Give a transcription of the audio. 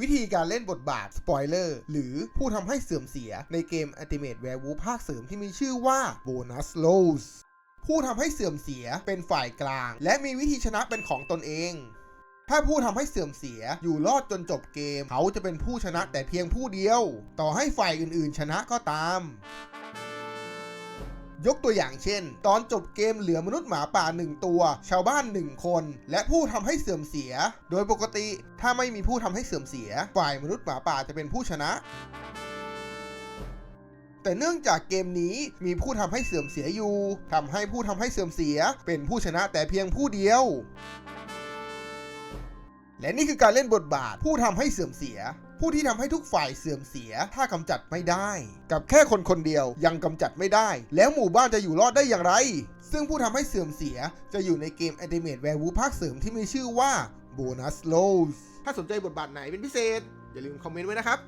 วิธีการเล่นบทบาทสปอยเลอร์หรือผู้ทำให้เสื่อมเสียในเกม Ultimate Werewolf ภาคเสริมที่มีชื่อว่า Bonus Lows ผู้ทำให้เสื่อมเสียเป็นฝ่ายกลาง และมีวิธีชนะเป็นของตนเอง ถ้าผู้ทำให้เสื่อมเสียอยู่รอดจนจบเกม เขาจะเป็นผู้ชนะแต่เพียงผู้เดียว ต่อให้ฝ่ายอื่นๆ ชนะก็ตาม ยกตัวอย่างเช่น ตอนจบเกมเหลือมนุษย์หมาป่า 1 ตัว ชาวบ้าน 1 คน และผู้ทำให้เสื่อมเสีย โดยปกติถ้าไม่มีผู้ทำให้เสื่อมเสีย ฝ่ายมนุษย์หมาป่าจะเป็นผู้ชนะแต่เนื่องจากเกมนี้มีผู้ทำให้เสื่อมเสียอยู่ทำให้ผู้ทำให้เสื่อมเสีย เป็นผู้ชนะแต่เพียงผู้เดียว และนี่คือการเล่นบทบาทผู้ทำให้เสื่อมเสีย ผู้ที่ทำให้ทุกฝ่ายเสื่อมเสีย ถ้ากำจัดไม่ได้ กับแค่คนคนเดียวยังกำจัดไม่ได้ แล้วหมู่บ้านจะอยู่รอดได้อย่างไร ซึ่งผู้ทำให้เสื่อมเสียจะอยู่ในเกม Ultimate Werewolf ภาคเสริมที่มีชื่อว่า Bonus Lows ถ้าสนใจบทบาทไหนเป็นพิเศษ อย่าลืมคอมเมนต์ไว้นะครับ